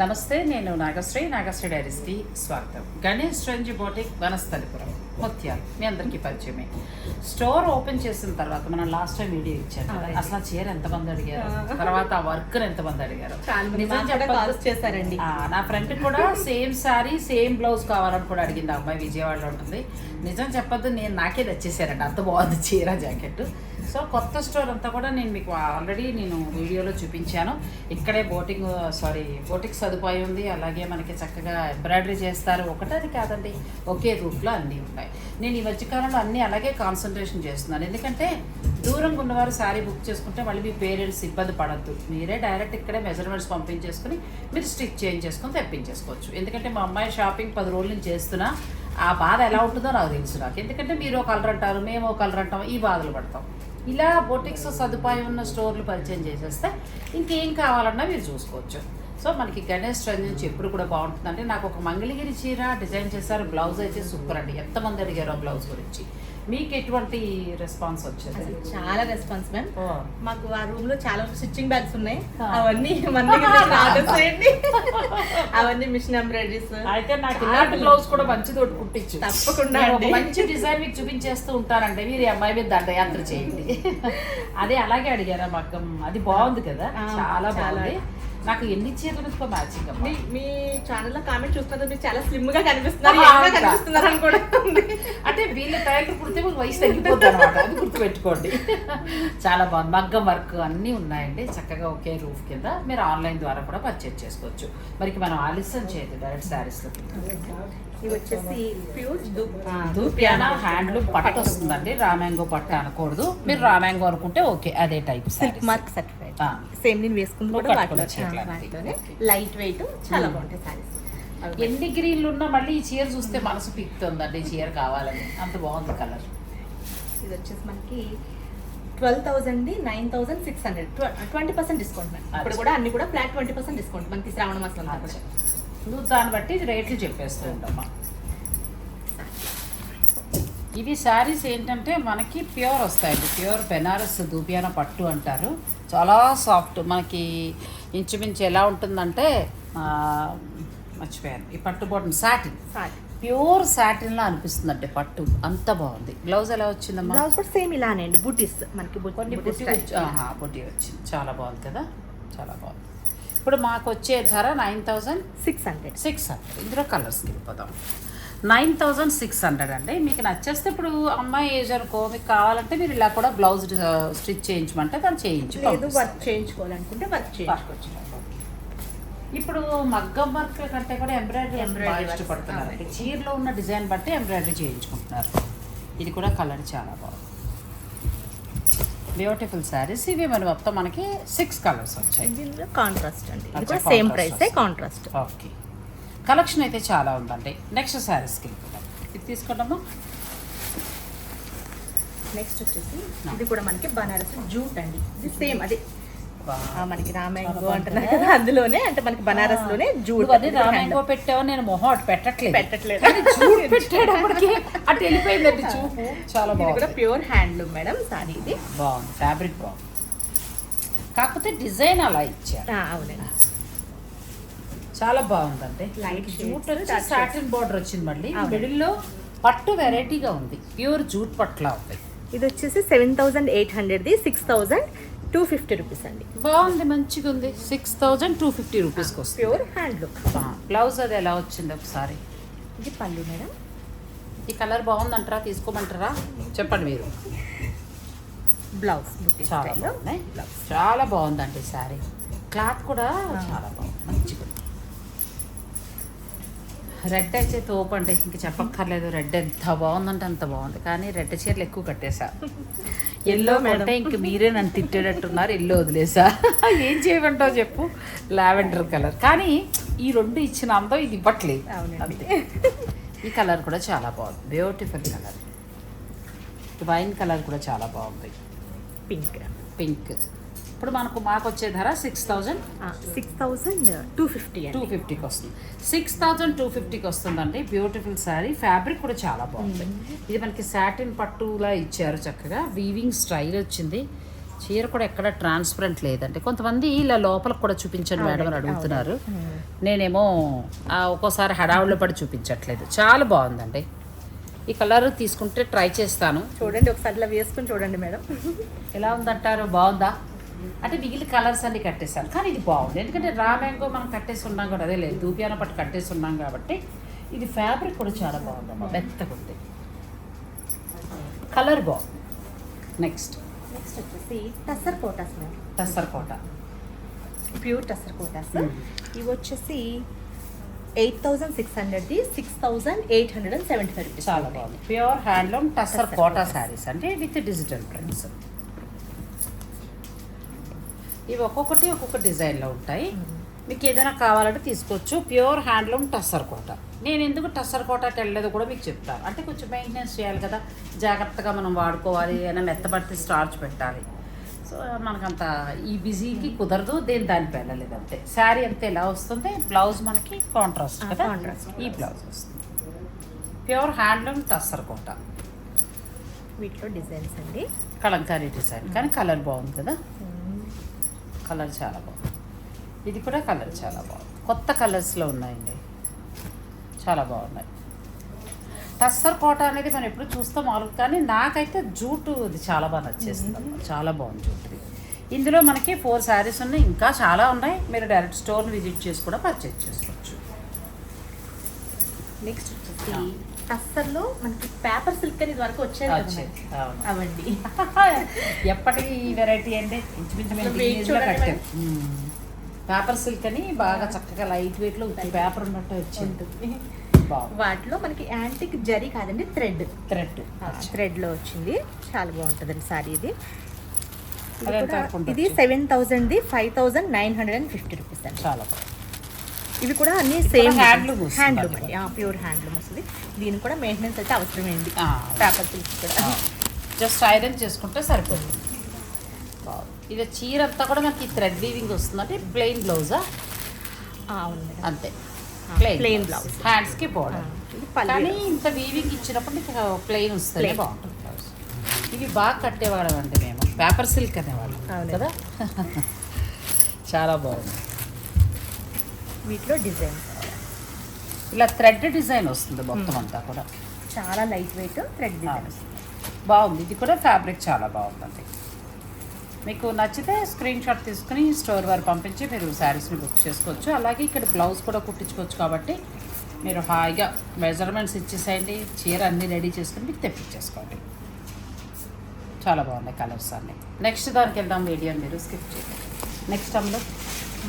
నమస్తే నేను నాగశ్రీ నాగశ్రీ డైరీస్కి స్వాగతం. గణేష్ రంజి బోటిక్ వనస్థలిపురం ముత్యాలు. మీ అందరికీ పరిచయమే. స్టోర్ ఓపెన్ చేసిన తర్వాత మనం లాస్ట్ టైం వీడియో ఇచ్చాను. అసలు ఆ చీర ఎంతమంది అడిగారు? తర్వాత ఆ వర్క్ ఎంతమంది అడిగారు? నిజం చేశారండి. నా ఫ్రెండ్ కూడా సేమ్ సారీ సేమ్ బ్లౌజ్ కావాలని కూడా అడిగింది ఆ అమ్మాయి విజయవాడలో ఉంటుంది. నిజం చెప్పొద్దు నేను నాకే తెచ్చేసారండి అంత బాగుంది చీర జాకెట్ సో కొత్త స్టోర్ అంతా కూడా నేను మీకు ఆల్రెడీ నేను వీడియోలో చూపించాను. ఇక్కడే బోటింగ్ సారీ బోటింగ్ సదుపాయం ఉంది. అలాగే మనకి చక్కగా ఎంబ్రాయిడరీ చేస్తారు. ఒకటది కాదండి ఒకే రూఫ్లో అన్నీ ఉంటాయి. నేను ఈ మధ్యకాలంలో అన్నీ అలాగే కాన్సన్ట్రేషన్ చేస్తున్నాను. ఎందుకంటే దూరంగా ఉన్నవారు శారీ బుక్ చేసుకుంటే మళ్ళీ మీ పేరెంట్స్ ఇబ్బంది పడద్దు. మీరే డైరెక్ట్ ఇక్కడే మెజర్మెంట్స్ పంపించేసుకుని మీరు స్టిచ్ చేంజ్ చేసుకొని తెప్పించేసుకోవచ్చు. ఎందుకంటే మా అమ్మాయి షాపింగ్ పది రోజుల నుంచి చేస్తున్నా. ఆ బాధ ఎలా ఉంటుందో నాకు తెలుసు నాకు. ఎందుకంటే మీరు ఒక కలర్ అంటారు మేము ఒక కలర్ అంటాం. ఈ బాధలు పడతాం. ఇలా బొటిక్స్ సదుపాయం ఉన్న స్టోర్లు పరిచయం చేసేస్తే ఇంకేం కావాలన్నా మీరు చూసుకోవచ్చు. సో మనకి గణేష్ ట్రెండ్ నుంచి ఎప్పుడు కూడా బాగుంటుంది అంటే నాకు ఒక మంగళగిరి చీర డిజైన్ చేశారు బ్లౌజ్ అయితే సూపర్ అండి. ఎంతమంది అడిగారో బ్లౌజ్ గురించి? మీకు ఎటువంటి రెస్పాన్స్ వచ్చేది? చాలా రెస్పాన్స్ మ్యామ్. మాకు ఆ రూమ్లో చాలా స్టిచ్చింగ్ బ్యాగ్స్ ఉన్నాయి. అవన్నీ మన అవన్నీ మిషన్ ఎంబ్రాయిడరీస్. అయితే నాకు ఇలాంటి బ్లౌజ్ కూడా మంచిది ఒకటి కుట్టించు. తప్పకుండా. మంచి డిజైన్ మీకు చూపించేస్తూ ఉంటానంటే మీరు అమ్మాయి మీద దండయాత్ర చేయండి. అదే అలాగే అడిగారా మగ్గం అది బాగుంది కదా. చాలా. బాగుంది. నాకు ఎన్ని చీరలతో మ్యాచింగ్ మీ మీ ఛానల్లో కామెంట్ చూస్తున్నారు మీరు చాలా స్లిమ్గా కనిపిస్తున్నారు గా? కనిపిస్తున్నారు అని కూడా ఉంది. అంటే వీళ్ళ టైంకి పుడితే మీకు వయసు తగ్గిపోతుంది అనమాట అది గుర్తుపెట్టుకోండి. చాలా బాగుంది. మగ్గం వర్క్ అన్నీ ఉన్నాయండి. చక్కగా ఒకే రూఫ్ కింద మీరు ఆన్లైన్ ద్వారా కూడా పర్చేజ్ చేసుకోవచ్చు. మరికి మనం ఆలస్యం చేయదు డైరెక్ట్ శారీస్లోకి ఇవి వచ్చేసి ప్యూర్ దూపియానా హ్యాండ్లూమ్ పట్టు వస్తుందండి. రామ్యాంగో పట్టు అనకూడదు. మీరు రామ్యాంగో అనుకుంటే ఓకే అదే type silk mark certified. Same నేను వేసుకుంది కూడా Okay. లైట్ వెయిట్ చాలా Hmm. బాగుంటాయి సారీస్ ఎన్ని డిగ్రీలు ఉన్నా మళ్ళీ ఈ చీర చూస్తే మనసు పిక్తుందండి ఈ చీర కావాలని. అంత బాగుంది కలర్ ఇది వచ్చేసి మనకి twelve thousand nine thousand six hundred. Twenty percent discount ఇప్పుడు. కూడా అన్ని కూడా ఫ్లాట్ ట్వంటీ పర్సెంట్ డిస్కౌంట్ మనకి శ్రావణ మాసం. నువ్వు దాన్ని బట్టి రేట్లు చెప్పేస్తూ ఉంటామా ఇవి శారీస్ ఏంటంటే మనకి ప్యూర్ వస్తాయండి. ప్యూర్ బెనారస్ దూపియాన పట్టు అంటారు. చాలా సాఫ్ట్. మనకి ఇంచుమించు ఎలా ఉంటుందంటే మర్చిపోయాను. ఈ పట్టు బాటం సాటిన్. ప్యూర్ సాటిన్లా అనిపిస్తుందండి పట్టు. అంత బాగుంది. బ్లౌజ్ ఎలా వచ్చిందమ్మా? బ్లౌజ్ కూడా సేమ్ ఇలానే అండి. బుటీస్. మనకి కొన్ని బుట్టి వచ్చింది. చాలా బాగుంది కదా? చాలా బాగుంది. ఇప్పుడు మాకు వచ్చే ధర nine thousand six hundred. Six hundred. ఇందులో కలర్స్కి వెళ్ళిపోదాం. నైన్ థౌజండ్ సిక్స్ హండ్రెడ్ అండి. మీకు నచ్చేస్తే ఇప్పుడు అమ్మాయి ఏజ్ అనుకో మీకు కావాలంటే మీరు ఇలా కూడా బ్లౌజ్ స్టిచ్ చేయించమంటే దాన్ని చేయించి వర్క్. చేయించుకోవాలనుకుంటే వర్క్ చేయించుకోవచ్చు ఇప్పుడు మగ్గం వర్క్ కంటే కూడా ఎంబ్రాయిడరీ works, ఇష్టపడుతున్నారు. చీరలో ఉన్న డిజైన్ బట్టి ఎంబ్రాయిడరీ చేయించుకుంటున్నారు. ఇది కూడా కలర్ చాలా బాగుంది. Beautiful saris. ఇవి మరి మొత్తం మనకి సిక్స్ కలర్స్ వచ్చాయి. కాంట్రాస్ట్ అండి. Same price. Contrast. Okay. Collection అయితే చాలా ఉందండి. నెక్స్ట్ శారీస్కి వెళ్ళిపోదాం. ఇది తీసుకోండమ్మా. నెక్స్ట్ వచ్చేసి ఇది కూడా మనకి బనారస్ జూట్ అండి. ఇది సేమ్ అదే. మనకి రామాయంగో చాలా అంటున్నారు బాగుంది. కదా అందులోనే అంటే మనకి బనారస్లోనే జూట్ అది రామాయంగో పెట్టావు నేను మొహం అటు పెట్టట్లేదు. పెట్టట్లేదు. పెట్టేటప్పటికి అటు వెళ్ళిపోయిందండి చూపు. చాలా ఇది కూడా బాగుంది. ప్యూర్ హ్యాండ్లూమ్ మేడం సారీ ఇది. బాగుంది. ఫ్యాబ్రిక్ బాగుంది. కాకపోతే డిజైన్ అలా ఇచ్చారు. అవునండి. చాలా బాగుందండి. జూట్ వచ్చి సాటిన్ బార్డర్ వచ్చింది మళ్ళీ. మిడిల్లో పట్టు వెరైటీగా ఉంది. ప్యూర్ జూట్ పట్టులా ఉంది. ఇది వచ్చేసి seven thousand eight హండ్రెడ్ది six thousand two fifty rupees అండి. బాగుంది మంచిగా ఉంది. సిక్స్ థౌజండ్ టూ ఫిఫ్టీ రూపీస్కి వస్తుంది ప్యూర్ హ్యాండ్లూమ్ బ్లౌజ్ అది ఎలా వచ్చింది ఒకసారి? ఇది పళ్ళు మేడం. ఈ కలర్ బాగుందంటారా? తీసుకోమంటారా? చెప్పండి మీరు. బ్లౌజ్ చాలా బాగుంది చాలా బాగుందండి శారీ క్లాత్ కూడా చాలా బాగుంది. ఉంది. రెడ్ అయితే తోపండి ఇంక చెప్పక్కర్లేదు. రెడ్ ఎంత బాగుందంటే అంత బాగుంది. కానీ రెడ్ చీరలు ఎక్కువ కట్టేసా ఎల్లో. అంటే ఇంక మీరే నన్ను తిట్టేటట్టున్నారు. ఎల్లో వదిలేసా ఏం చేయమంటావు చెప్పు. Lavender colour. కానీ ఈ రెండు ఇచ్చిన అందం ఇది ఇవ్వట్లేదు. అంతే. ఈ కలర్ కూడా చాలా బాగుంది. Beautiful colour. వైన్ కలర్ కూడా చాలా బాగుంది. పింక్. పింక్. ఇప్పుడు మనకు మాకు వచ్చే ధర six thousand six thousand two fifty two ఫిఫ్టీకి వస్తుంది. సిక్స్ థౌజండ్ టూ ఫిఫ్టీకి వస్తుందండి. బ్యూటిఫుల్ శారీ ఫ్యాబ్రిక్ కూడా చాలా బాగుంది. ఇది మనకి సాటిన్ పట్టులా ఇచ్చారు చక్కగా. వీవింగ్ స్టైల్ వచ్చింది. చీర కూడా ఎక్కడ ట్రాన్స్పరెంట్ లేదండి. కొంతమంది ఇలా లోపల కూడా చూపించండి మేడం అని అడుగుతున్నారు. నేనేమో ఒక్కోసారి హడావుల్లో పడి చూపించట్లేదు. చాలా బాగుందండి. ఈ కలర్ తీసుకుంటే ట్రై చేస్తాను. చూడండి ఒకసారి ఇలా వేసుకుని చూడండి మేడం. ఎలా ఉందంటారు? బాగుందా? అంటే మిగిలిన కలర్స్ అన్ని కట్టేసాను కానీ ఇది బాగుంది. ఎందుకంటే రా మ్యాంగో మనం కట్టేసి ఉన్నాం కూడా అదే లేదు. దూపియాన పట్టు కట్టేసి ఉన్నాం కాబట్టి ఇది ఫ్యాబ్రిక్ కూడా చాలా బాగుందమ్మా మెత్తగా ఉంది. కలర్ బాగుంది. నెక్స్ట్ నెక్స్ట్ వచ్చేసి tussar Kotas madam tussar Kota pure tussar Kotas Hmm. ఇవి వచ్చేసి eight thousand six హండ్రెడ్ది six thousand eight hundred and seventy five rupees. చాలా బాగుంది. Pure handloom tussar Kota. Saris అంటే విత్ డిజిటల్ ప్రింట్స్ ఇవి ఒక్కొక్కటి ఒక్కొక్క డిజైన్లో ఉంటాయి. మీకు ఏదైనా కావాలంటే తీసుకోవచ్చు. Pure handloom tussar Kota. నేను ఎందుకు టస్సర్ కోటకి వెళ్ళలేదు కూడా మీకు చెప్తాను. అంటే కొంచెం మెయింటెనెన్స్ చేయాలి కదా. జాగ్రత్తగా మనం వాడుకోవాలి. అయినా మెత్తబడితే స్టార్చ్ పెట్టాలి. సో మనకంత ఈ బిజీకి కుదరదు. దేని దానికి వెళ్ళలేదు అంతే. శారీ అంతే ఎలా వస్తుంది? బ్లౌజ్ మనకి కాంట్రాస్ట్ కదా. ఈ బ్లౌజ్ వస్తుంది. Pure handloom tussar Kota. వీటిలో డిజైన్స్ అండి. కలంకారీ డిజైన్. కానీ కలర్ బాగుంది కదా. కలర్ చాలా బాగుంది. ఇది కూడా కలర్ చాలా బాగుంది. కొత్త కలర్స్లో ఉన్నాయండి. చాలా బాగున్నాయి. టస్సర్ కోట అనేది మనం ఎప్పుడు చూస్తాం మామూలుగా కానీ నాకైతే జూటు ఇది చాలా బాగా నచ్చేస్తుంది. చాలా బాగుంది జూటుది ఇందులో మనకి ఫోర్ శారీస్ ఉన్నాయి. ఇంకా చాలా ఉన్నాయి. మీరు డైరెక్ట్ స్టోర్ని విజిట్ చేసి కూడా పర్చేజ్ చేసుకోవచ్చు. నెక్స్ట్ టస్సర్లో మనకి పేపర్ సిల్క్ అనేది వరకు వచ్చేది. అవండి. ఎప్పటికీ ఈ వెరైటీ అండి. ఇంచుమించు పేపర్ సిల్క్ అని బాగా చక్కగా లైట్ వెయిట్లో పేపర్ ఉన్నట్టు వచ్చింది. వాటిలో మనకి యాంటిక్ జరీ కాదండి థ్రెడ్ థ్రెడ్ థ్రెడ్లో వచ్చింది. చాలా బాగుంటుందండి సారీ ఇది. ఇది? Seven thousand five thousand nine hundred and fifty rupees అండి. చాలా బాగుంది. ఇవి కూడా అన్ని సేమ్ హ్యాండ్లూమ్ అది అండి. ప్యూర్ హ్యాండ్లూమ్ వస్తుంది. దీని కూడా మెయింటెనెన్స్ అయితే అవసరమైంది పేపర్ సిల్క్ కూడా. జస్ట్ ఐరన్ చేసుకుంటే సరిపోతుంది. బాగుంది. ఇది చీర అంతా కూడా మనకి థ్రెడ్ వీవింగ్ వస్తుంది అంటే ప్లెయిన్ బ్లౌజా అవును అంతే. Plain blouse blouse. హ్యాండ్స్కి ఆ, బోర్డర్ కానీ ఇంత వీవింగ్ ఇచ్చినప్పుడు నీకు ప్లెయిన్ వస్తుంది. బాగుంటుంది బ్లౌజ్ ఇవి బాగా కట్టేవాళ్ళం అండి మేము. పేపర్ సిల్క్ అనేవాళ్ళం. కదా? చాలా బాగుంది. వీటిలో డిజైన్. ఇలా థ్రెడ్ డిజైన్ వస్తుంది మొత్తం అంతా కూడా. చాలా లైట్ వెయిట్ థ్రెడ్ డిజైన్. వస్తుంది బాగుంది. ఇది కూడా ఫ్యాబ్రిక్ చాలా బాగుందండి. మీకు నచ్చితే స్క్రీన్ షాట్ తీసుకుని స్టోర్ వారు పంపించి మీరు శారీస్ని బుక్ చేసుకోవచ్చు. అలాగే ఇక్కడ బ్లౌజ్ కూడా కుట్టించుకోవచ్చు కాబట్టి మీరు హాయిగా మెజర్మెంట్స్ ఇచ్చేసేయండి. చీర అన్నీ రెడీ చేసుకుని మీకు తెప్పించేసుకోండి. చాలా బాగున్నాయి కలర్స్ అన్నీ. నెక్స్ట్ దానికి వెళ్దాం. వీడియో మీరు స్కిప్ చేయండి నెక్స్ట్ అందులో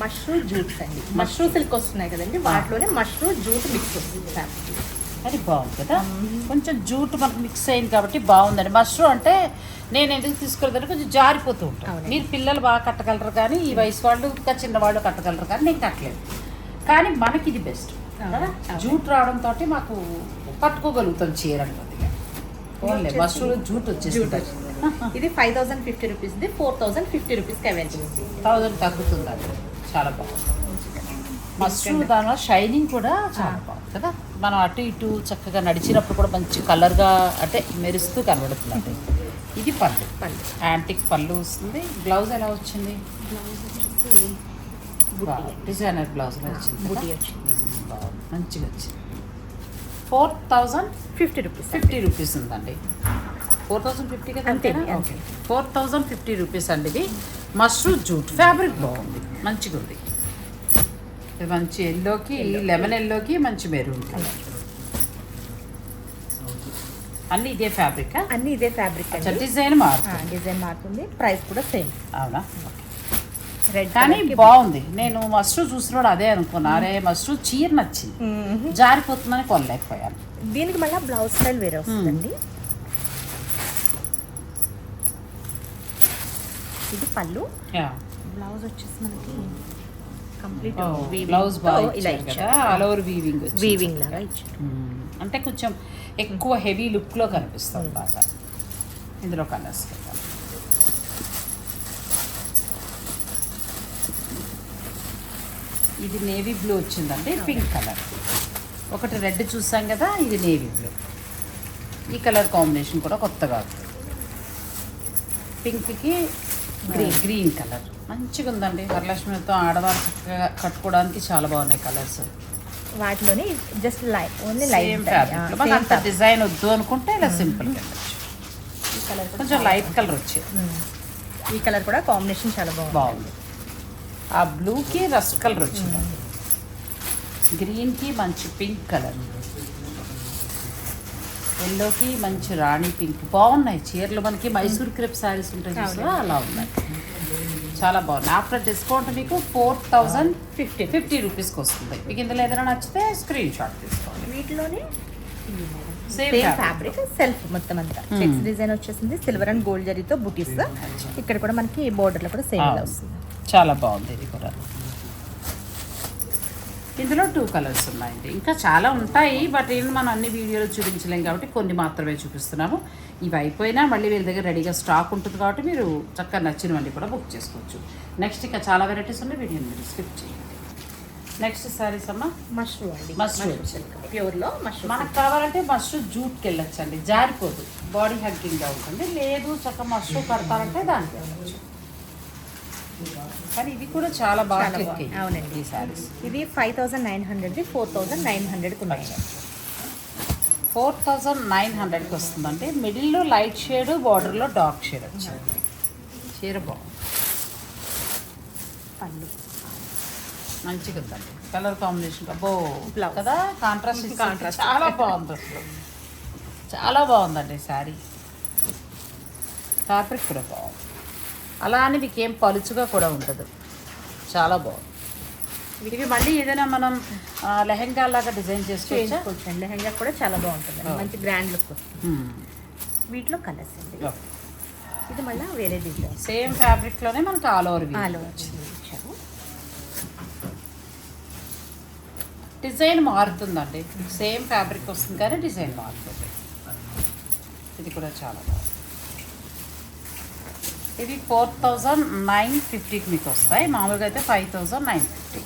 మష్రూమ్ జూట్స్ అండి. మష్రూమ్ సిల్క్ వస్తున్నాయి కదండి వాటిలోనే మష్రూమ్ జూట్ మిక్స్ వస్తుంది. అది బాగుంది కదా? కొంచెం జూట్ మనకు మిక్స్ అయింది కాబట్టి బాగుందండి. మష్రూమ్ అంటే నేను ఎందుకు తీసుకోలేదంటే కొంచెం జారిపోతూ ఉంటాను. మీరు పిల్లలు బాగా కట్టగలరు కానీ ఈ వయసు వాళ్ళు ఇంకా చిన్నవాళ్ళు కట్టగలరు కానీ నేను కట్టలేదు. కానీ మనకి ఇది బెస్ట్. జూట్ రావడంతో మాకు పట్టుకోగలుగుతాం చీర ఓన్లీ వచ్చేసి మష్రూమ్ జూట్ వచ్చేసి వచ్చింది. ఇది ఫైవ్ థౌసండ్ ఫిఫ్టీ రూపీస్ది ఫోర్ థౌసండ్ ఫిఫ్టీ రూపీస్కి అవైలబుల్ థౌజండ్ తగ్గుతుంది అది చాలా బాగుంది. మష్రూమ్ దానివల్ల షైనింగ్ కూడా చాలా బాగుంది కదా? మనం అటు ఇటు చక్కగా నడిచినప్పుడు కూడా మంచి కలర్గా అంటే మెరుస్తూ కనబడుతుంది. ఇది పళ్ళు. పళ్ళు. యాంటిక్ పళ్ళు వస్తుంది. బ్లౌజ్ ఎలా వచ్చింది? బ్లౌజ్ డిజైనర్ బ్లౌజ్లో ఆ, వచ్చింది బాగుంది. మంచిగా వచ్చింది. Four thousand fifty rupees. Fifty rupees ఉందండి. ఫోర్ థౌజండ్ ఫిఫ్టీ కదా? అంతే. Okay four thousand fifty rupees అండి ఇది. మష్రూమ్ జూట్ ఫ్యాబ్రిక్ బాగుంది. మంచిగా ఉంది మంచి ఎల్లోకి లెమన్ ఎల్లోకి మంచి మెరూన్ కలర్ అన్ని ఇదే ఫ్యాబ్రిక్ అన్ని ఇదే ఫ్యాబ్రిక్ డిజైన్ మారుతుంది. డిజైన్ మారుతుంది. ప్రైస్ కూడా సేమ్. అవునా? రెడ్ కానీ బాగుంది. నేను మష్రూమ్ చూసినప్పుడు అదే అనుకున్నా. అరే మష్రూమ్ చీర నచ్చింది. జారిపోతుందని కొనలేకపోయాను. దీనికి మళ్ళీ బ్లౌజ్ స్టైల్ వేరే వస్తుందండి. ఇది పళ్ళు. బ్లౌజ్ వచ్చేసి మనకి కంప్లీట్ బ్లౌజ్ బాగా ఇచ్చారు ఆల్ ఓవర్ వీవింగ్ వీవింగ్ లాగా ఇచ్చారు. మ్మ్. అంటే కొంచెం ఎక్కువ హెవీ లుక్లో కనిపిస్తుంది బాగా. ఇందులో కలర్స్ ఇది నేవీ బ్లూ వచ్చిందండి పింక్ కలర్ ఒకటి రెడ్ చూసాం కదా ఇది నేవీ బ్లూ ఈ కలర్ కాంబినేషన్ కూడా కొత్తగా పింక్కి గ్రీన్ గ్రీన్ కలర్. మంచిగా ఉందండి. వరలక్ష్మితో ఆడవాళ్ళు చక్కగా కట్టుకోవడానికి చాలా బాగున్నాయి కలర్స్. వాటిలోని జస్ట్ లైట్ ఓన్లీ లైట్ మనకు అంత డిజైన్ వద్దు అనుకుంటే ఇలా సింపుల్ ఈ కలర్ కొంచెం లైట్ కలర్ వచ్చేది. ఈ కలర్ కూడా కాంబినేషన్ చాలా బాగుంది. బాగుంది. ఆ బ్లూకి రస్ట్ కలర్ వచ్చింది గ్రీన్కి మంచి పింక్ కలర్. ఎల్లోకి మంచి రాణి పింక్. బాగున్నాయి చీరలు మనకి. మైసూర్ క్రేప్ శారీస్ ఉంటాయి చూసారా అలా ఉన్నాయి. చాలా బాగున్నాయి. ఆఫ్టర్ డిస్కౌంట్ మీకు ఫోర్ థౌజండ్ ఫిఫ్టీ ఫిఫ్టీ రూపీస్కి వస్తుంది. మీకు ఇందులో ఏదైనా నచ్చితే స్క్రీన్ షాట్ తీసుకోండి. వీటిలోనే సేమ్ ఫ్యాబ్రిక్ సెల్ఫ్ మొత్తం అంతా. చెక్స్ డిజైన్ వచ్చేసింది. సిల్వర్ అండ్ గోల్డ్ జరీతో బుటీస్ ఇక్కడ కూడా మనకి border లో కూడా సేమ్ ఇలా వస్తుంది. చాలా బాగుంది ఇది కూడా. ఇందులో టూ కలర్స్ ఉన్నాయండి. ఇంకా చాలా ఉంటాయి బట్ ఏంటి మనం అన్ని వీడియోలు చూపించలేం కాబట్టి కొన్ని మాత్రమే చూపిస్తున్నాము. ఇవి అయిపోయినా మళ్ళీ వీళ్ళ దగ్గర రెడీగా స్టాక్ ఉంటుంది కాబట్టి మీరు చక్కగా నచ్చినవన్నీ కూడా బుక్ చేసుకోవచ్చు. నెక్స్ట్ ఇంకా చాలా వెరైటీస్ ఉన్నాయి వీడియోని మీరు స్కిప్ చేయండి. నెక్స్ట్ సారీస్ అమ్మా. మష్రూమ్ అండి. Mushroom. ప్యూర్లో మష్రూమ్ మనకు కావాలంటే మష్రూమ్ జూట్కి వెళ్ళొచ్చండి. జారిపోదు. బాడీ హగ్గింగ్గా ఉంటుంది. లేదు చక్కగా మష్రూమ్ కడతారంటే దానికి వెళ్ళచ్చు. కానీ ఇవి కూడా చాలా బాగా. అవునండి. ఈ సారీస్ ఇది ఫైవ్ థౌసండ్ నైన్ హండ్రెడ్ది ఫోర్ థౌసండ్ నైన్ హండ్రెడ్కి ఉన్నాయి. ఫోర్ థౌజండ్ నైన్ హండ్రెడ్కి వస్తుందండి. మిడిల్లో లైట్ షేడ్ బార్డర్లో డార్క్ షేడ్ వచ్చింది. చీర బాగుంది. పళ్ళు. మంచిగా ఉందండి. కలర్ కాంబినేషన్ అబ్బో. కదా? కాంట్రాస్ట్. కాంట్రాస్ట్ చాలా బాగుంది అసలు. చాలా బాగుందండి శారీ ఫ్యాబ్రిక్ కూడా బాగుంది. అలా అని మీకు ఏం పలుచుగా కూడా ఉండదు. చాలా బాగుంది. ఇవి మళ్ళీ ఏదైనా మనం లెహెంగా లాగా డిజైన్ చేసుకోవచ్చా లెహంగా కూడా చాలా బాగుంటుంది. మంచి గ్రాండ్ లుక్. వీటిలో కలర్స్ అండి. ఇది మళ్ళీ వేరే డిజైన్. సేమ్ ఫ్యాబ్రిక్లోనే మనకి ఆల్ ఓవర్ ఆలో ఇచ్చారు. డిజైన్ మారుతుందండి. సేమ్ ఫ్యాబ్రిక్ వస్తుంది కానీ డిజైన్ మారుతుంది. ఇది కూడా చాలా బాగుంది. ఇది ఫోర్ థౌజండ్ నైన్ ఫిఫ్టీకి మీకు వస్తాయి. మామూలుగా అయితే ఫైవ్ థౌజండ్ నైన్ ఫిఫ్టీ.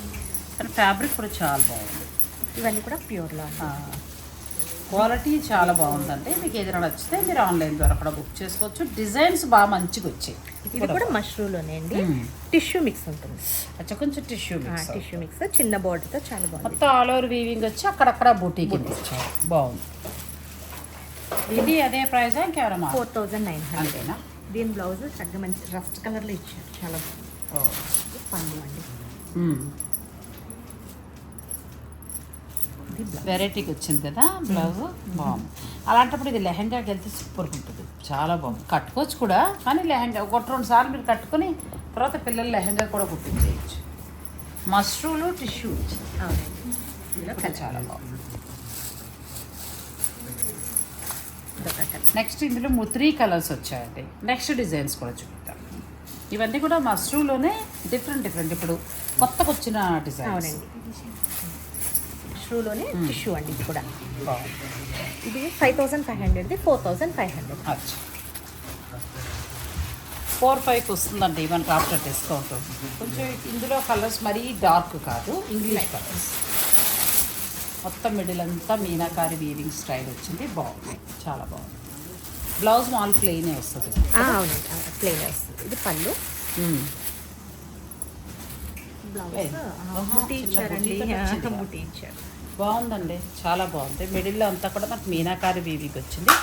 కానీ ఫ్యాబ్రిక్ కూడా చాలా బాగుంది. ఇవన్నీ కూడా ప్యూర్లో క్వాలిటీ చాలా బాగుందండి. మీకు ఏదైనా నచ్చితే మీరు ఆన్లైన్ ద్వారా కూడా బుక్ చేసుకోవచ్చు. డిజైన్స్ బాగా మంచిగా వచ్చాయి. ఇది కూడా మష్రూమ్లోనే అండి. టిష్యూ మిక్స్ ఉంటుంది. అచ్చా కొంచెం టిష్యూ మిక్స్ టిష్యూ మిక్స్. చిన్న border చాలా బాగుంది. మొత్తం ఆల్ ఓవర్ వీవింగ్ వచ్చి అక్కడక్కడ బూటీ కింద ఇచ్చారు. బాగుంది. ఇది అదే ప్రైస్ ఇంకెవరా మా ఫోర్ థౌజండ్ నైన్ హండ్రెడ్. దీని బ్లౌజ్ చక్కగా మంచి రస్ట్ కలర్లో ఇచ్చారు. చాలా బాగుంది పళ్ళు అండి వెరైటీకి వచ్చింది కదా బ్లౌజ్? బాగుంది. అలాంటప్పుడు ఇది లెహంగాకి వెళ్తే సూపర్గా ఉంటుంది. చాలా బాగుంది. కట్టుకోవచ్చు కూడా కానీ లెహంగా ఒకటి రెండు సార్లు మీరు కట్టుకొని తర్వాత పిల్లలు లెహంగా కూడా కుట్టించేయచ్చు. మష్రూలు టిష్యూ. చాలా బాగుంది ఇదొక కలర్ నెక్స్ట్ ఇందులో త్రీ కలర్స్ వచ్చాయండి. నెక్స్ట్ డిజైన్స్ కూడా చూపిద్దాం. ఇవన్నీ కూడా మష్రూలోనే డిఫరెంట్ డిఫరెంట్ ఇప్పుడు కొత్తగా వచ్చిన డిజైన్ షూలోనే టిష్యూ అండి ఇది కూడా. ఇది five thousand five హండ్రెడ్ది four thousand five hundred four ఫైవ్కి వస్తుందండి. మనకి ఆఫ్టర్ డిస్కౌంట్ కొంచెం ఇందులో కలర్స్ మరీ డార్క్ కాదు. ఇంగ్లీష్ కలర్స్ మొత్తం మిడిల్ అంతా మీనాకారి వీవింగ్ స్టైల్ వచ్చింది. బాగుంది. చాలా బాగుంది. బ్లౌజ్ మాల్ ప్లెయినే వస్తుంది. ప్లెయిన్ వస్తుంది. ఇది పళ్ళు. బాగుందండి. చాలా బాగుంది. మిడిల్లో అంతా కూడా మనకి మీనాకారి వీవింగ్ వచ్చింది.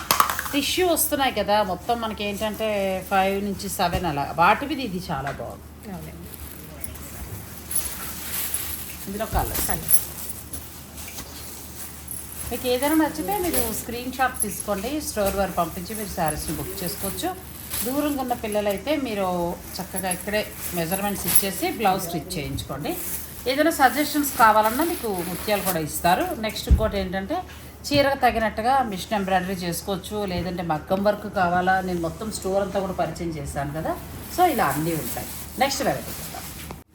టిష్యూ వస్తున్నాయి కదా. మొత్తం మనకి ఏంటంటే ఫైవ్ నుంచి సెవెన్ అలా. వాటి మీద ఇది చాలా బాగుంది. ఇందులో కలర్స్ కలర్స్ మీకు ఏదైనా నచ్చితే మీరు స్క్రీన్ షాట్ తీసుకోండి స్టోర్ వారు పంపించి మీరు శారీస్ని బుక్ చేసుకోవచ్చు. దూరంగా ఉన్న పిల్లలైతే మీరు చక్కగా ఇక్కడే మెజర్మెంట్స్ ఇచ్చేసి బ్లౌజ్ స్టిచ్ చేయించుకోండి. ఏదైనా సజెషన్స్ కావాలన్నా మీకు ముత్యాలు కూడా ఇస్తారు. నెక్స్ట్ ఇంకోటి ఏంటంటే చీరకు తగినట్టుగా మిషన్ ఎంబ్రాయిడరీ చేసుకోవచ్చు లేదంటే మగ్గం వర్క్ కావాలా నేను మొత్తం స్టోర్ అంతా కూడా పరిచయం చేశాను కదా. సో ఇలా అన్నీ ఉంటాయి. నెక్స్ట్ వెరైటీ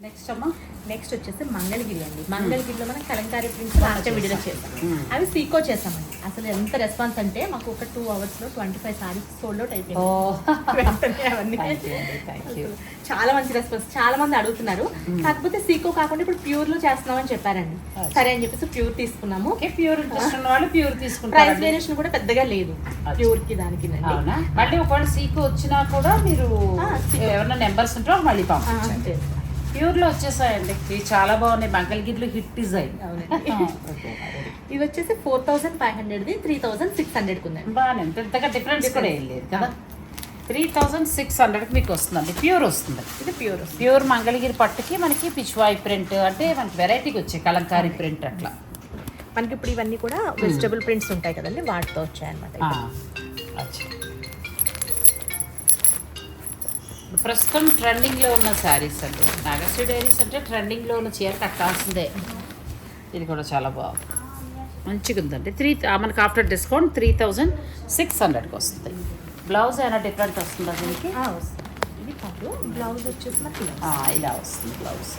నెక్స్ట్ అమ్మా. నెక్స్ట్ వచ్చేసి మంగళగిరి అండి. మంగళగిరిలో మనం కలంకారీ ప్రింట్స్ లాస్ట్ వీడియోలో చేసాం. మ్మ్. అవి సీకో చేసామండి. అసలు ఎంత రెస్పాన్స్ అంటే మాకు ఒక టూ అవర్స్లో twenty five saris sold out అయిపోయింది చాలా మంచి రెస్పాన్స్ చాలా మంది అడుగుతున్నారు. కాకపోతే సీకో కాకుండా ఇప్పుడు ప్యూర్లో చేస్తున్నామని చెప్పారండి. సరే అని చెప్పేసి ప్యూర్ తీసుకున్నాము. ఓకే ప్యూర్ వాళ్ళు ప్యూర్ ప్రైస్ తీసుకుంటారు వేరియేషన్ కూడా పెద్దగా లేదు. ప్యూర్కి దానికి మళ్ళీ ఒకవేళ సీకు వచ్చినా కూడా మీరు. ఏమన్నా నెంబర్స్ ఉంటే వాళ్ళు మళ్ళీ పంపించండి. ప్యూర్లో వచ్చేసాయండి. ఇవి చాలా బాగున్నాయి. మంగళగిరిలో హిట్ డిజైన్. అవునండి. ఇది వచ్చేసి ఫోర్ థౌసండ్ ఫైవ్ హండ్రెడ్ది త్రీ థౌసండ్ సిక్స్ హండ్రెడ్కి ఉందండి. బాగానే ఉంది. పెద్దగా డిఫరెన్స్ కూడా ఏం లేదు కదా? త్రీ థౌజండ్ సిక్స్ హండ్రెడ్కి మీకు వస్తుందండి. ప్యూర్ వస్తుంది. ఇది ప్యూర్ ప్యూర్ మంగళగిరి పట్టుకి మనకి పిచ్వాయి ప్రింట్ అంటే మనకి వెరైటీకి వచ్చాయి. కలంకారీ ప్రింట్ అట్లా. మనకి ఇప్పుడు ఇవన్నీ కూడా వెజిటబుల్ ప్రింట్స్ ఉంటాయి కదండి. వాటితో వచ్చాయి ప్రస్తుతం ట్రెండింగ్లో ఉన్న శారీస్ అండి. నాగశ్రీ డైరీస్ అంటే ట్రెండింగ్లో ఉన్న చీర కట్టాల్సిందే. ఇది కూడా చాలా బాగుంది. మంచిగా ఉందండి త్రీ మనకి after discount three thousand six హండ్రెడ్కి వస్తుంది. బ్లౌజ్ అయినా డిఫరెంట్ వస్తుందా దీనికి? బ్లౌజ్ వచ్చేసి ఇలా. వస్తుంది బ్లౌజ్.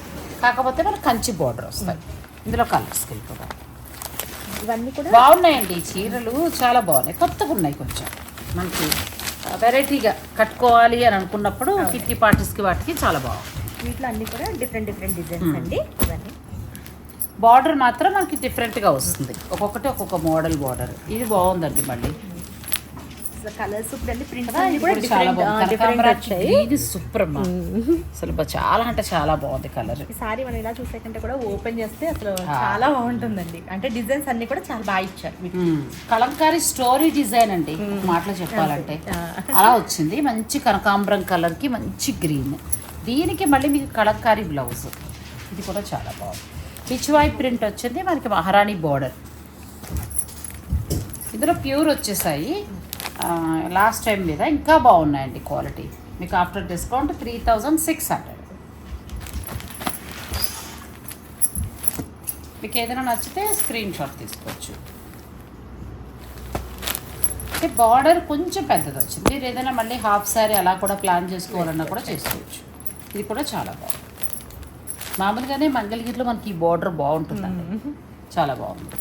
కాకపోతే మనకి కంచి బార్డర్ వస్తాయి. ఇందులో కలర్స్ కూడా. ఇవన్నీ కూడా బాగున్నాయండి చీరలు. చాలా బాగున్నాయి. కొత్తగా ఉన్నాయి కొంచెం. మనకి వెరైటీగా కట్టుకోవాలి అని అనుకున్నప్పుడు కిట్టి పార్టీస్కి వాటికి చాలా బాగుంది వీటిలో అన్ని కూడా డిఫరెంట్ డిఫరెంట్ డిజైన్స్ అండి. ఇవన్నీ. బార్డర్ మాత్రం మనకి డిఫరెంట్గా వస్తుంది. ఒక్కొక్కటి ఒక్కొక్క మోడల్ బార్డర్. ఇది బాగుందండి మళ్ళీ. కలర్స్ ఇప్పుడు అన్ని ప్రింట్స్ ఇది కూడా కూడా చాలా డిఫరెంట్ బాగుంది. డిఫరెంట్ కనకాంబరానికి వచ్చాయి. ఇది సూపర్ అమ్మా. అసలు చాలా అంటే చాలా బాగుంది కలర్ ఈ సారీ మనం ఇలా చూసే కంటే కూడా ఓపెన్ చేస్తే అసలు చాలా బాగుంటుందండి. అంటే డిజైన్స్ అన్ని కూడా చాలా బాగా ఇచ్చారు కలంకారీ స్టోరీ డిజైన్ అండి. మాటలో చెప్పాలంటే. అలా వచ్చింది. మంచి కనకాంబరం కలర్కి మంచి గ్రీన్ దీనికి మళ్ళీ మీకు కలంకారీ బ్లౌజ్ ఇది కూడా చాలా బాగుంది. పిచ్వాయ్ ప్రింట్ వచ్చింది. మనకి మహారాణి బార్డర్ ఇందులో ప్యూర్ వచ్చేసాయి. లాస్ట్ టైం మీద ఇంకా బాగున్నాయండి క్వాలిటీ మీకు after discount three thousand six hundred మీకు ఏదైనా నచ్చితే స్క్రీన్ షాట్ తీసుకోవచ్చు. అంటే బార్డర్ కొంచెం పెద్దది వచ్చింది. మీరు ఏదైనా మళ్ళీ హాఫ్ శారీ అలా కూడా ప్లాన్ చేసుకోవాలన్నా కూడా చేసుకోవచ్చు. ఇది కూడా చాలా బాగుంది. మామూలుగానే మంగళగిరిలో మనకి ఈ బార్డర్ బాగుంటుందండి. చాలా బాగుంది.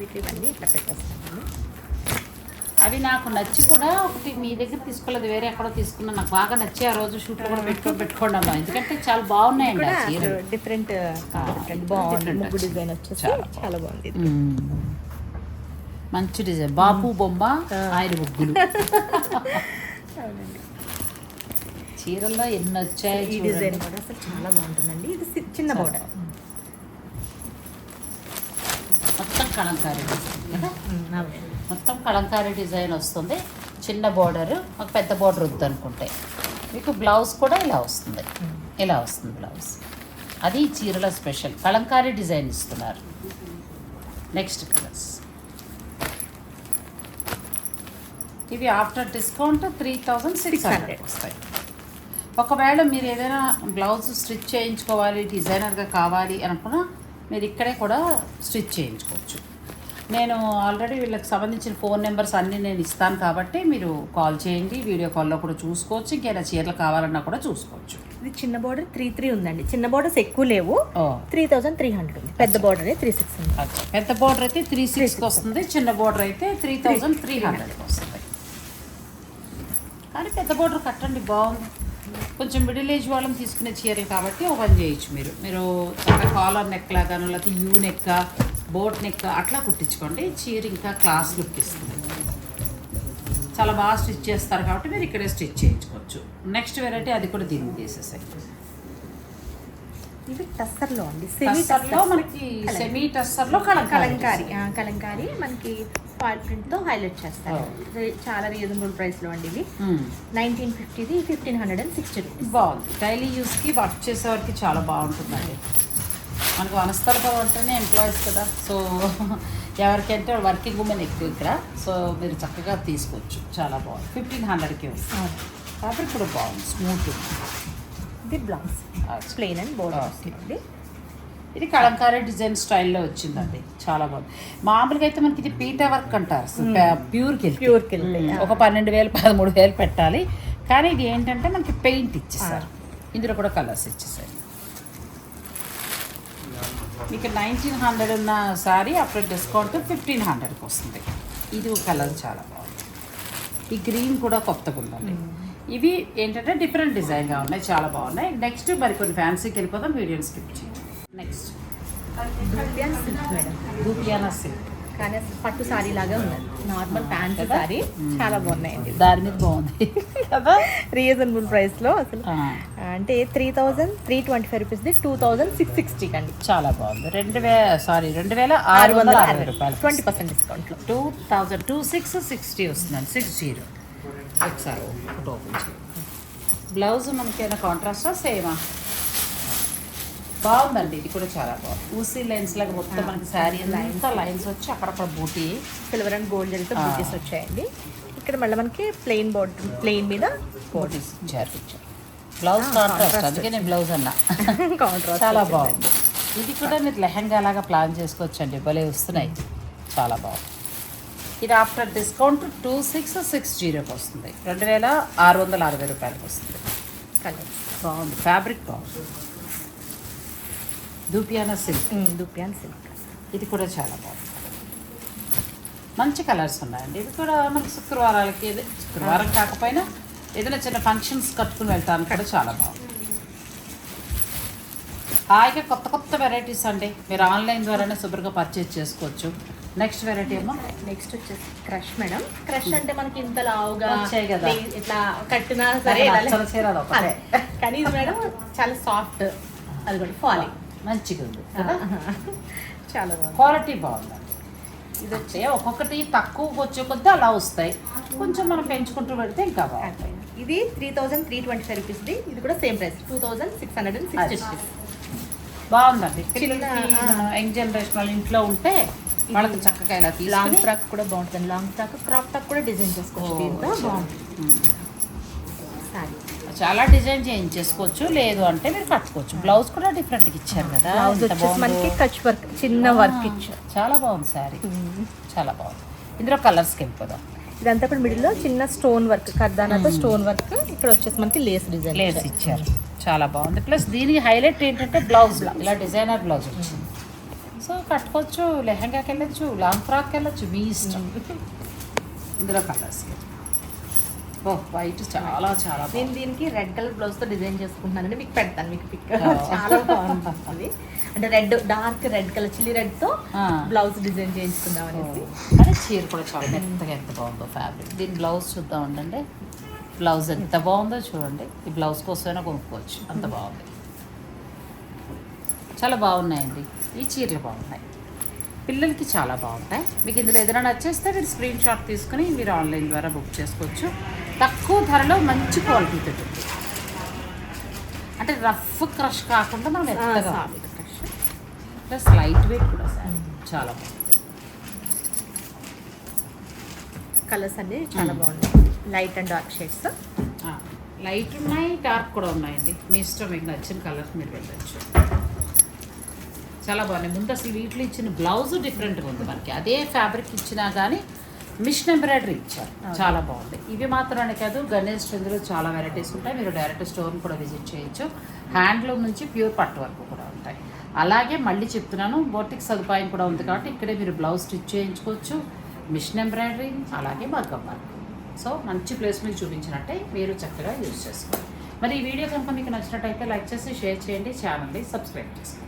వీటి ఇవన్నీ ఇట్లా పెట్టేస్తాను. అవి నాకు నచ్చి కూడా ఒకటి మీ దగ్గర తీసుకోలేదు వేరే ఎక్కడో తీసుకున్నా. నాకు బాగా నచ్చి ఆ రోజు షూట్లో కూడా పెట్టుకొని పెట్టుకోండి అమ్మా. ఎందుకంటే చాలా బాగున్నాయండి డిఫరెంట్ different బాగుంది. different ముగ్గు వచ్చింది. డిజైన్ వచ్చేసి చాలా. బాగుంది. మంచి డిజైన్. బాపు బొమ్మ ఆయన ముగ్గులు. చీరల్లో ఎన్ని వచ్చాయి ఈ డిజైన్ కూడా అసలు చాలా బాగుంటుందండి. ఇది చిన్న బోర్డర్ మొత్తం కలంకారీ డిజైన్ కదా? మొత్తం కలంకారీ డిజైన్ వస్తుంది. చిన్న బార్డర్ ఒక పెద్ద బార్డర్ వద్దు అనుకుంటే. మీకు బ్లౌజ్ కూడా ఇలా వస్తుంది. ఇలా వస్తుంది బ్లౌజ్. అది చీరల స్పెషల్. కలంకారీ డిజైన్ ఇస్తున్నారు. Next colours. ఇవి after discount three thousand six hundred వస్తాయి. ఒకవేళ మీరు ఏదైనా బ్లౌజ్ స్టిచ్ చేయించుకోవాలి డిజైనర్గా కావాలి అనుకున్నా మీరు ఇక్కడే కూడా స్టిచ్ చేయించుకోవచ్చు. నేను ఆల్రెడీ వీళ్ళకి సంబంధించిన ఫోన్ నెంబర్స్ అన్నీ నేను ఇస్తాను కాబట్టి మీరు కాల్ చేయండి వీడియో కాల్లో కూడా చూసుకోవచ్చు ఇంకేమైనా చీరలు కావాలన్నా కూడా చూసుకోవచ్చు. ఇది చిన్న బోర్డర్ త్రీ త్రీ ఉందండి. చిన్న బోర్డర్స్ ఎక్కువ లేవు. త్రీ థౌసండ్ త్రీ హండ్రెడ్ ఉంది. పెద్ద బోర్డర్ త్రీ సిక్స్ ఉంది. పెద్ద బార్డర్ అయితే త్రీ సిక్స్కి వస్తుంది చిన్న బార్డర్ అయితే త్రీ థౌజండ్ త్రీ హండ్రెడ్కి వస్తుంది. కానీ పెద్ద బార్డర్ కట్టండి బాగుంది. కొంచెం మిడిల్ ఏజ్ వాళ్ళని తీసుకునే చీరలు కాబట్టి ఓపెన్ చేయొచ్చు మీరు. మీరు చక్కగా కాలర్ నెక్ లాగాను లేకపోతే యూ నెక్ బోట్ నెక్ అట్లా కుట్టించుకోండి. చీర ఇంకా క్లాస్ లుక్ ఇస్తుంది. చాలా బాగా స్టిచ్ చేస్తారు కాబట్టి మీరు ఇక్కడే స్టిచ్ చేయించుకోవచ్చు. నెక్స్ట్ వెరైటీ అది కూడా దీన్ని తీసేసాయి. ఇవి టస్సర్లో అండి. సెమీ టస్సర్లో మనకి సెమీ టస్సర్లో కలంకారీ కలంకారీ మనకి ఫాయిల్ ప్రింట్తో హైలైట్ చేస్తారు. చాలా రీజనబుల్ ప్రైస్లో అండి ఇవి. Nineteen ఫిఫ్టీది fifteen hundred and sixty rupees. బాగుంది. డైలీ యూస్కి వర్క్ చేసేవారికి చాలా బాగుంటుందండి. మనకు వనస్థలతో ఉంటేనే ఎంప్లాయీస్ కదా. సో ఎవరికంటే వర్కింగ్ ఉమెన్ ఎక్కువ ఇక్కడ. సో మీరు చక్కగా తీసుకోవచ్చు. చాలా బాగుంది. ఫిఫ్టీన్ హండ్రెడ్కి వస్తుంది ఫ్యాబ్రిక్ కూడా బాగుంది. స్మూత్ ఇది blouse plain and border Okay. వస్తుంది ఇది కలంకారీ డిజైన్ స్టైల్లో వచ్చిందండి. చాలా బాగుంది. మామూలుగా అయితే మనకి ఇది పీటా వర్క్ అంటారు. ప్యూర్కి ప్యూర్కి వెళ్తే. ఒక పన్నెండు వేలు పదమూడు వేలు పెట్టాలి. కానీ ఇది ఏంటంటే మనకి పెయింట్ ఇచ్చేసారు. ఇందులో కూడా కలర్స్ ఇచ్చేసారు. మీకు నైన్టీన్ హండ్రెడ్ ఉన్న సారీ అప్పుడు డిస్కౌంట్ ఫిఫ్టీన్ హండ్రెడ్కి వస్తుంది. ఇది కలర్ చాలా బాగుంది. ఈ గ్రీన్ కూడా కొత్తగా ఉందండి. ఇవి ఏంటంటే డిఫరెంట్ డిజైన్గా ఉన్నాయి చాలా బాగున్నాయి. నెక్స్ట్ మరి కొన్ని ఫ్యాన్సీకి వెళ్ళిపోదాం వీడియోని స్కిప్ చేయండి నెక్స్ట్ సిల్క్ మేడం దూపియానా సిల్క్ కానీ పట్టు సారీ లాగా ఉన్నది నార్మల్ కదా? సారీ. చాలా బాగున్నాయండి. దాని మీద బాగుంది. కదా? రీజనబుల్ ప్రైస్లో అసలు. అంటే three thousand three twenty five రూపీస్ది two thousand six సిక్స్టీకి అండి చాలా బాగుంది. రెండు వే సారీ రెండు వేల ఆరు వందల అరవై రూపాయలు. ట్వంటీ పర్సెంట్ డిస్కౌంట్లో two thousand two six sixty వస్తుందండి సిక్స్ జీరో. ఒకసారి ఒకటి ఓపెన్ బ్లౌజ్ మనకి ఏమైనా కాంట్రాస్టా సేమా బాగుందండి. ఇది కూడా చాలా బాగుంది. ఊసీ లైన్స్ లాగా మొత్తం మనకి శారీ అంతా లైన్స్ వచ్చి అక్కడక్కడ బూటీ. సిల్వర్ అండ్ గోల్డ్ ఆ. బూటీస్ వచ్చాయండి. ఇక్కడ మళ్ళీ మనకి ప్లెయిన్ బోర్డర్ ప్లెయిన్ మీద బూటీస్ ఇచ్చారు బ్లౌజ్ కాంట్రాస్ట్ అందుకే నేను బ్లౌజ్ అన్నా. కాంట్రాస్ట్ చాలా బాగుంది. ఇది కూడా మీరు లెహంగా లాగా ప్లాన్ చేసుకోవచ్చు అండి భలే వస్తున్నాయి. చాలా బాగుంది. ఇది after discount two six six జీరోకి వస్తుంది. రెండు వేల ఆరు వందల అరవై రూపాయలకి వస్తుంది. బాగుంది. ఫ్యాబ్రిక్ బాగుంది. దూపియానా సిల్క్. దుప్యాన్ సిల్క్. ఇది కూడా చాలా బాగుంది. మంచి కలర్స్ ఉన్నాయండి. ఇది కూడా మనకి శుక్రవారాలకి ఏది శుక్రవారం కాకపోయినా ఏదైనా చిన్న ఫంక్షన్స్ కట్టుకుని వెళ్తానికి కూడా చాలా బాగుంది. హాయిగా కొత్త కొత్త వెరైటీస్ అండి. మీరు ఆన్లైన్ ద్వారానే శుభ్రంగా పర్చేజ్ చేసుకోవచ్చు. నెక్స్ట్ వెరైటీ ఏమో? నెక్స్ట్ వచ్చేసి క్రష్ మేడం. క్రష్ అంటే మనకి ఇంత లావుగా వచ్చాయి కదా. ఇట్లా కట్టినా సరే. కానీ ఇది మేడం చాలా సాఫ్ట్. అది కూడా ఫాలింగ్ మంచిగా ఉంది కదా? చాలా క్వాలిటీ బాగుందండి ఇది వచ్చే ఒక్కొక్కటి తక్కువ వచ్చే కొద్దీ అలా వస్తాయి. కొంచెం మనం పెంచుకుంటూ పెడితే ఇంకా బాగుంటాయి. ఇది three thousand three twenty five రూపీస్ది ఇది కూడా same price two thousand six hundred and sixty. Rupees బాగుందండి. యంగ్ జనరేషన్ వాళ్ళ ఇంట్లో ఉంటే వాళ్ళకి చక్కగా ఇలా లాంగ్ ఫ్రాక్ కూడా బాగుంటుంది. లాంగ్ ఫ్రాక్ క్రాప్ టాప్ కూడా డిజైన్ చేసుకోవచ్చు. బాగుంటుంది. సారీ చాలా డిజైన్ చేయించేసుకోవచ్చు. లేదు అంటే మీరు కట్టుకోవచ్చు. బ్లౌజ్ కూడా డిఫరెంట్గా ఇచ్చారు కదా. బ్లౌజ్ వచ్చేసి మనకి. కచ్ వర్క్ చిన్న వర్క్ ఇచ్చారు. చాలా బాగుంది శారీ చాలా బాగుంది. ఇందులో కలర్స్కి వెళ్ళిపోదాం. ఇదంతా కూడా మిడిల్లో చిన్న స్టోన్ వర్క్ కర్దానాతో స్టోన్ వర్క్ ఇక్కడ వచ్చేసి మనకి లేస్ డిజైన్ లేస్ ఇచ్చారు. చాలా బాగుంది. ప్లస్ దీనికి హైలైట్ ఏంటంటే బ్లౌజ్ ఇలా డిజైనర్ బ్లౌజ్ వచ్చింది. సో కట్టుకోవచ్చు లెహంగాకి వెళ్ళొచ్చు లాంగ్ ఫ్రాక్కి వెళ్ళొచ్చు మీ ఇష్టం. ఇందులో కలర్స్ వైట్ చాలా చాలా నేను దీనికి రెడ్ కలర్ బ్లౌజ్తో డిజైన్ చేసుకుంటున్నానండి. మీకు పెడతాను మీకు పిక్. చాలా బాగుంటుంది. అంటే red dark red colour chilli రెడ్తో ఆ. బ్లౌజ్ డిజైన్ చేయించుకుందాం అనేసి. అదే చీర కూడా చాలా మెత్తగా ఎంత బాగుందో ఫ్యాబ్రిక్ దీని బ్లౌజ్ చూద్దాం ఉండండి. బ్లౌజ్ ఎంత బాగుందో చూడండి. ఈ బ్లౌజ్ కోసమైనా కొనుక్కోవచ్చు. అంత బాగుంది. చాలా బాగున్నాయండి. ఈ చీరలు బాగున్నాయి. పిల్లలకి చాలా బాగుంటాయి. మీకు ఇందులో ఏదైనా నచ్చేస్తే మీరు స్క్రీన్ షాట్ తీసుకుని మీరు ఆన్లైన్ ద్వారా బుక్ చేసుకోవచ్చు. తక్కువ ధరలో మంచి క్వాలిటీతో ఉంటుంది అంటే రఫ్ క్రష్ కాకుండా మనం మెత్తగా ప్లస్ లైట్ వెయిట్ కూడా సార్. చాలా బాగుంది. కలర్స్ అన్ని చాలా. బాగున్నాయి. Light and dark shades. Light ఉన్నాయి డార్క్ కూడా ఉన్నాయండి. మీ ఇష్టం మీకు నచ్చిన కలర్ మీరు వెళ్ళచ్చు. చాలా బాగున్నాయి. ముందు అసలు వీటిలో ఇచ్చిన బ్లౌజ్ డిఫరెంట్గా ఉంది మనకి. అదే ఫ్యాబ్రిక్ ఇచ్చినా కానీ మిషన్ ఎంబ్రాయిడరీ ఇచ్చారు. చాలా బాగుంది. ఇవి మాత్రమే కాదు గణేష్ చంద్రులు చాలా వెరైటీస్ ఉంటాయి. మీరు డైరెక్ట్ స్టోర్ని కూడా విజిట్ చేయొచ్చు. హ్యాండ్లూమ్ నుంచి ప్యూర్ పట్టు వరకు కూడా ఉంటాయి. అలాగే మళ్ళీ చెప్తున్నాను బోటిక్ సదుపాయం కూడా ఉంది కాబట్టి ఇక్కడే మీరు బ్లౌజ్ స్టిచ్ చేయించుకోవచ్చు. మిషన్ ఎంబ్రాయిడరీ అలాగే మగ్గం వర్క్. సో మంచి ప్లేస్ మీకు చూపించినట్టే మీరు చక్కగా యూజ్ చేసుకోండి మరి ఈ వీడియో కనుక మీకు నచ్చినట్టయితే లైక్ చేసి షేర్ చేయండి ఛానల్ని సబ్స్క్రైబ్ చేసుకోండి.